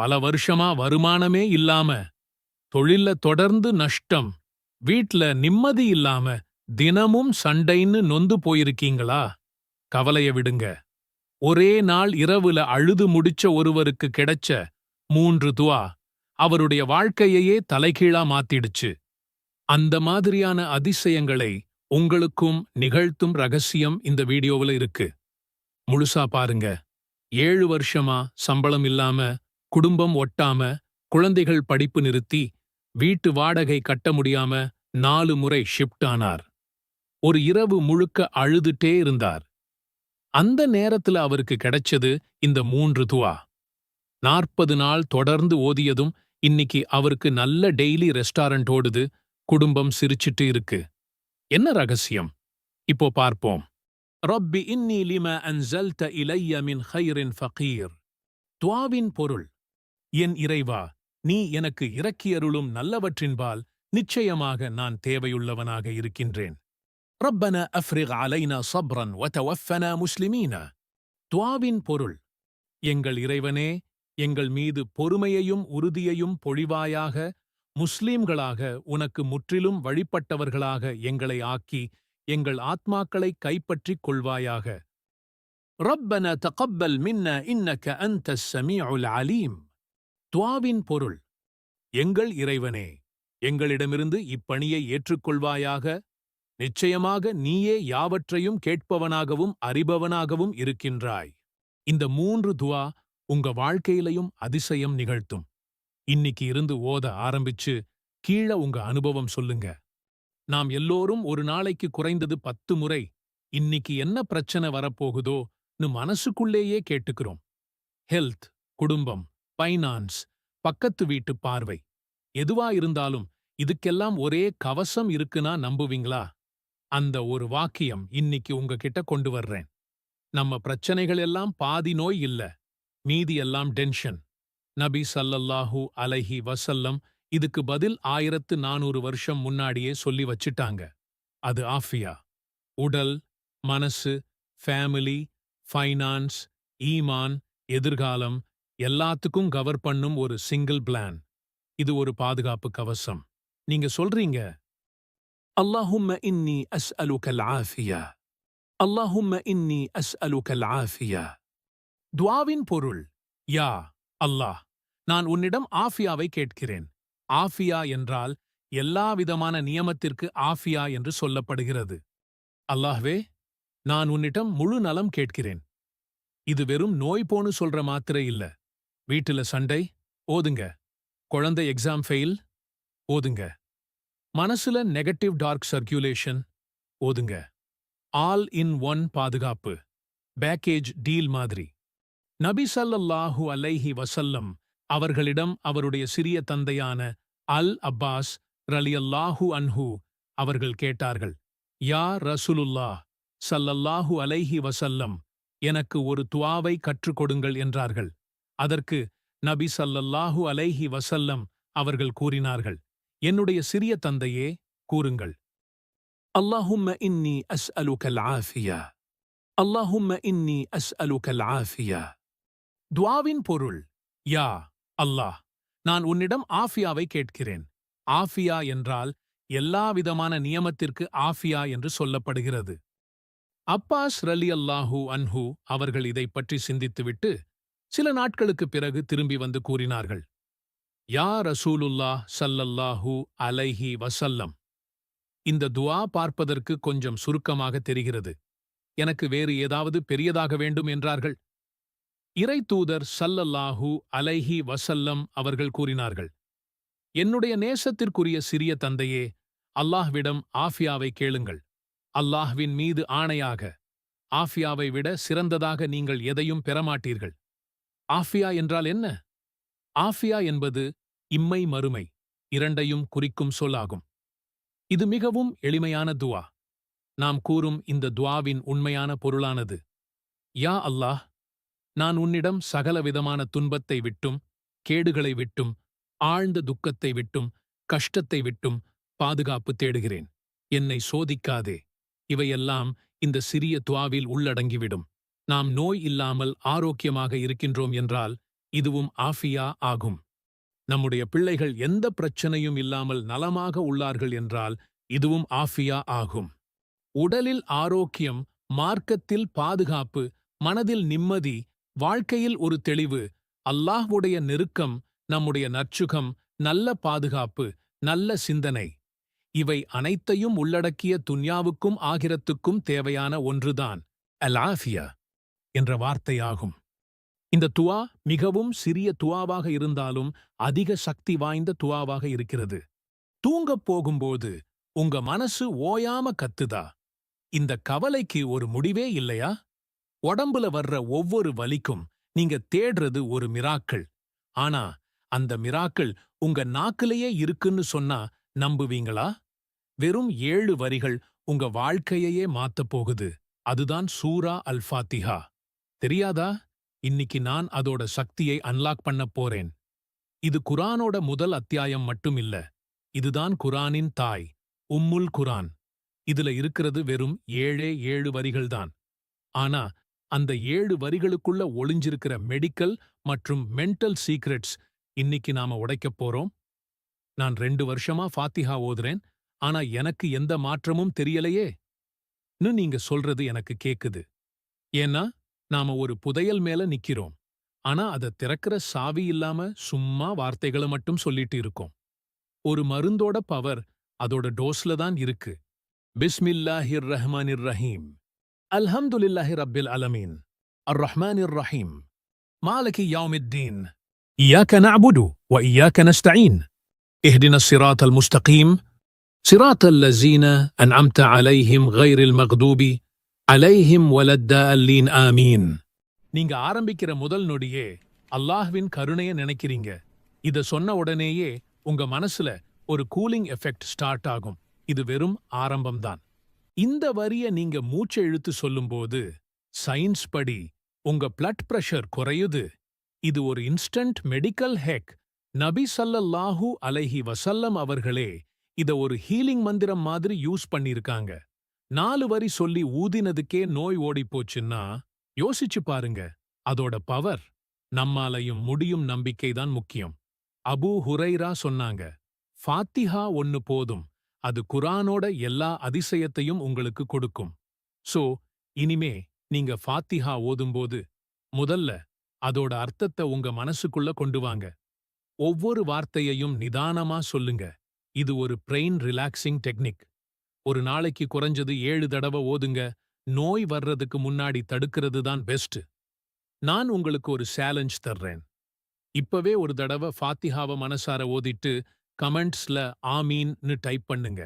பல வருஷமா வருமானமே இல்லாம தொழில்ல தொடர்ந்து நஷ்டம் வீட்ல நிம்மதி இல்லாம தினமும் சண்டைன்னு நொந்து போயிருக்கீங்களா? கவலைய விடுங்க. ஒரே நாள் இரவுல அழுது முடிச்ச ஒருவருக்கு கிடைச்ச மூன்று துவா அவருடைய வாழ்க்கையையே தலைகீழா மாத்திடுச்சு. அந்த மாதிரியான அதிசயங்களை உங்களுக்கும் நிகழ்த்தும் ரகசியம் இந்த வீடியோவுல இருக்கு. முழுசா பாருங்க. ஏழு வருஷமா சம்பளம் இல்லாம குடும்பம் ஒட்டாம குழந்தைகள் படிப்பு நிறுத்தி வீட்டு வாடகை கட்ட முடியாம நாலு முறை ஷிஃப்ட் ஆனார். ஒரு இரவு முழுக்க அழுதுட்டே இருந்தார். அந்த நேரத்துல அவருக்கு கிடைச்சது இந்த மூன்று துவா. நாற்பது நாள் தொடர்ந்து ஓதியதும் இன்னிக்கு அவருக்கு நல்ல டெய்லி ரெஸ்டாரண்ட் ஓடுது குடும்பம் சிரிச்சிட்டு இருக்கு. என்ன ரகசியம்? இப்போ பார்ப்போம். ரப்பி இன்னி லிம அன்சல்த இலைய மின் ஹைரின் ஃபகீர். துவாவின் பொருள். என் இறைவா நீ எனக்கு இறக்கியருளும் நல்லவற்றின்பால் நிச்சயமாக நான் தேவையுள்ளவனாக இருக்கின்றேன். ரப்பன அஃப்ரிக் அலைனா சப்ரன் வதவஃபனா முஸ்லிமீன. துவாவின் பொருள் எங்கள் இறைவனே எங்கள் மீது பொறுமையையும் உறுதியையும் பொழிவாயாக முஸ்லீம்களாக உனக்கு முற்றிலும் வழிபட்டவர்களாக எங்களை ஆக்கி எங்கள் ஆத்மாக்களை கைப்பற்றிக் கொள்வாயாக. ரப்பன தகப்பல் மின்ன இன்னக்க அந்த சமீ அலீம். துவாவின் பொருள் எங்கள் இறைவனே எங்களிடமிருந்து இப்பணியை ஏற்றுக்கொள்வாயாக நிச்சயமாக நீயே யாவற்றையும் கேட்பவனாகவும் அறிபவனாகவும் இருக்கின்றாய். இந்த மூன்று துவா உங்க வாழ்க்கையிலையும் அதிசயம் நிகழ்த்தும். இன்னிக்கு இருந்து ஓத ஆரம்பிச்சு கீழ உங்க அனுபவம் சொல்லுங்க. நாம் எல்லோரும் ஒரு நாளைக்கு குறைந்தது பத்து முறை இன்னிக்கு என்ன பிரச்சனை வரப்போகுதோன்னு மனசுக்குள்ளேயே கேட்டுக்கிறோம். ஹெல்த் குடும்பம் ஃபைனான்ஸ் பக்கத்து வீட்டு பார்வை. எதுவா இருந்தாலும் இதுக்கெல்லாம் ஒரே கவசம் இருக்குன்னா நம்புவீங்களா? அந்த ஒரு வாக்கியம் இன்னிக்கு உங்ககிட்ட கொண்டு வர்றேன். நம்ம பிரச்சனைகள் எல்லாம் பாதி நோய் இல்ல. மீதி எல்லாம் டென்ஷன். நபி சல்லல்லாஹூ அலைஹி வசல்லம் இதுக்கு பதில் ஆயிரத்து நானூறு வருஷம் முன்னாடியே சொல்லி வச்சிட்டாங்க. அது ஆஃபியா. உடல் மனசு ஃபேமிலி ஃபைனான்ஸ் ஈமான் எதிர்காலம் எல்லாத்துக்கும் கவர் பண்ணும் ஒரு சிங்கிள் பிளான் இது ஒரு பாதுகாப்பு கவசம். நீங்க சொல்றீங்க அல்லாஹும்ம இன்னி அஸ் அலு ஆஃபியா அல்லாஹும்ம இன்னி அஸ் அலு ஆஃபியா துவாவின் பொருள் யா அல்லாஹ் நான் உன்னிடம் ஆஃபியாவை கேட்கிறேன். ஆஃபியா என்றால் எல்லாவிதமான நியமத்திற்கு ஆஃபியா என்று சொல்லப்படுகிறது. அல்லாஹ்வே நான் உன்னிடம் முழு நலம் கேட்கிறேன். இது வெறும் நோய் போன்னு சொல்ற மாத்திரை இல்ல. வீட்டுல சண்டை ஓதுங்க. குழந்தை எக்ஸாம் ஃபெயில் ஓதுங்க. மனசுல நெகட்டிவ் டார்க் சர்க்குலேஷன் ஓதுங்க. ஆல் இன் ஒன் பாதுகாப்பு பேக்கேஜ் டீல் மாதிரி. நபி சல்லல்லாஹு அலைஹி வசல்லம் அவர்களிடம் அவருடைய சிறிய தந்தையான அல் அப்பாஸ் ரலியல்லாஹு அன்ஹு அவர்கள் கேட்டார்கள் யா ரசூலுல்லா சல்லல்லாஹு அலைஹி வசல்லம் எனக்கு ஒரு துவாவை கற்றுக் கொடுங்கள் என்றார்கள். அதற்கு நபி சல்லல்லாஹு அலைஹி வசல்லம் அவர்கள் கூறினார்கள். என்னுடைய சிறிய தந்தையே கூறுங்கள். அல்லாஹும்ம இன்னி அஸ் அலுகல் ஆஃபியா. அல்லாஹும்ம இன்னி அஸ் அலுகல் ஆஃபியா. துவாவின் பொருள் யா அல்லாஹ் நான் உன்னிடம் ஆஃபியாவை கேட்கிறேன். ஆஃபியா என்றால் எல்லாவிதமான நியமத்திற்கு ஆஃபியா என்று சொல்லப்படுகிறது. அப்பாஸ் ரலி அல்லாஹூ அன்ஹு அவர்கள் இதை பற்றி சிந்தித்துவிட்டு சில நாட்களுக்குப் பிறகு திரும்பி வந்து கூறினார்கள் யா ரசூலுல்லா சல்லல்லாஹூ அலைஹி வசல்லம் இந்த துவா பார்ப்பதற்கு கொஞ்சம் சுருக்கமாக தெரிகிறது. எனக்கு வேறு ஏதாவது பெரியதாக வேண்டும் என்றார்கள். இறை தூதர் சல்லல்லாஹூ அலைஹி வசல்லம் அவர்கள் கூறினார்கள் என்னுடைய நேசத்திற்குரிய சிறிய தந்தையே அல்லாஹ்விடம் ஆஃபியாவை கேளுங்கள். அல்லாஹ்வின் மீது ஆணையாக ஆஃபியாவை விட சிறந்ததாக நீங்கள் எதையும் பெறமாட்டீர்கள் ஆஃபியா என்றால் என்ன? ஆஃபியா என்பது இம்மை மறுமை இரண்டையும் குறிக்கும் சொல்லாகும். இது மிகவும் எளிமையான துவா. நாம் கூறும் இந்த துவாவின் உண்மையான பொருளானது. யா அல்லாஹ் நான் உன்னிடம் சகலவிதமான துன்பத்தை விட்டும் கேடுகளை விட்டும் ஆழ்ந்த துக்கத்தை விட்டும் கஷ்டத்தை விட்டும் பாதுகாப்பு தேடுகிறேன். என்னை சோதிக்காதே. இவையெல்லாம் இந்த சிறிய துவாவில் உள்ளடங்கிவிடும். நாம் நோய் இல்லாமல் ஆரோக்கியமாக இருக்கின்றோம் என்றால் இதுவும் ஆஃபியா ஆகும். நம்முடைய பிள்ளைகள் எந்த பிரச்சனையும் இல்லாமல் நலமாக உள்ளார்கள் என்றால் இதுவும் ஆஃபியா ஆகும். உடலில் ஆரோக்கியம் மார்க்கத்தில் பாதுகாப்பு மனதில் நிம்மதி வாழ்க்கையில் ஒரு தெளிவு அல்லாஹ்வுடைய நெருக்கம் நம்முடைய நற்சுகம் நல்ல பாதுகாப்பு நல்ல சிந்தனை. இவை அனைத்தையும் உள்ளடக்கிய துன்யாவுக்கும் ஆகிரத்துக்கும் தேவையான ஒன்றுதான். அலாஃபியா என்ற வார்த்தையாகும். இந்த துவா மிகவும் சிறிய துவாவாக இருந்தாலும் அதிக சக்தி வாய்ந்த துவாவாக இருக்கிறது. தூங்கப் போகும்போது உங்க மனசு ஓயாம கத்துதா? இந்த கவலைக்கு ஒரு முடிவே இல்லையா? உடம்புல வர்ற ஒவ்வொரு வலிக்கும் நீங்க தேடுறது ஒரு மிராக்கள். ஆனா அந்த மிராக்கள் உங்க நாக்கிலேயே இருக்குன்னு சொன்னா நம்புவீங்களா? வெறும் ஏழு வரிகள் உங்க வாழ்க்கையையே மாத்தப் போகுது. அதுதான் சூரா அல் ஃபாத்திஹா தெரியாதா? இன்னிக்கு நான் அதோட சக்தியை அன்லாக் பண்ண போறேன். இது குரானோட முதல் அத்தியாயம் மட்டும் இல்ல இதுதான் குரானின் தாய் உம்முல் குரான். இதுல இருக்கிறது வெறும் ஏழே ஏழு வரிகள்தான். ஆனா அந்த ஏழு வரிகளுக்குள்ள ஒளிஞ்சிருக்கிற மெடிக்கல் மற்றும் மென்டல் சீக்ரெட்ஸ் இன்னிக்கு நாம உடைக்கப் போறோம். நான் ரெண்டு வருஷமா ஃபாத்திஹா ஓதுறேன். ஆனா எனக்கு எந்த மாற்றமும் தெரியலையே. நீங்க சொல்றது எனக்கு கேக்குது. ஏன்னா நாம ஒரு புதையல் மேல நிக்கிறோம் ஆனா அத திறக்கிற சாவி இல்லாம சும்மா வார்த்தைகளை மட்டும் சொல்லிட்டு இருக்கோம் ஒரு மருந்தோட பவர் அதோட டோஸ்ல தான் இருக்கு பிஸ்மில்லாஹிர் ரஹ்மானிர் ரஹீம் அல்ஹம்துலில்லாஹி ரப்பில் அலமீன் அர் ரஹ்மானிர் ரஹீம் மாலகி யாவுமித்தீன் إياك نعبد وإياك نستعين اهدنا الصراط المستقيم صراط الذين أنعمت عليهم غير المغضوب அலைஹிம் வலத்த அல்லீன் ஆமீன். நீங்க ஆரம்பிக்கிற முதல் நொடியே அல்லாஹ்வின் கருணையை நினைக்கிறீங்க. இத சொன்ன உடனேயே உங்க மனசுல ஒரு கூலிங் எஃபெக்ட் ஸ்டார்ட் ஆகும். இது வெறும் ஆரம்பம்தான். இந்த வரிய நீங்க மூச்சை இழுத்து சொல்லும்போது சயின்ஸ் படி உங்க பிளட் பிரஷர் குறையுது. இது ஒரு இன்ஸ்டன்ட் மெடிக்கல் ஹெக். நபி சல்லல்லாஹூ அலைஹி வசல்லம் அவர்களே இத ஒரு ஹீலிங் மந்திரம் மாதிரி யூஸ் பண்ணிருக்காங்க நாலு வரி சொல்லி ஊதினதுக்கே நோய் ஓடிப் போச்சுன்னா யோசிச்சு பாருங்க. அதோட பவர் நம்மாலையும் முடியும் நம்பிக்கைதான் முக்கியம். அபூ ஹுரைரா சொன்னாங்க ஃபாத்திஹா ஒன்னு போதும். அது குரானோட எல்லா அதிசயத்தையும் உங்களுக்கு கொடுக்கும். சோ இனிமே நீங்க ஃபாத்திஹா ஓதும்போது முதல்ல அதோட அர்த்தத்தை உங்க மனசுக்குள்ள கொண்டு வாங்க. ஒவ்வொரு வார்த்தையையும் நிதானமா சொல்லுங்க. இது ஒரு பிரெயின் ரிலாக்ஸிங் டெக்னிக் ஒரு நாளைக்கு குறைஞ்சது ஏழு தடவை ஓதுங்க. நோய் வர்றதுக்கு முன்னாடி தடுக்கிறது தான் பெஸ்ட் நான் உங்களுக்கு ஒரு சேலஞ்ச் தர்றேன். இப்பவே ஒரு தடவை ஃபாத்திஹாவ மனசார ஓதிட்டு கமெண்ட்ஸ்ல ஆமீன்னு டைப் பண்ணுங்க.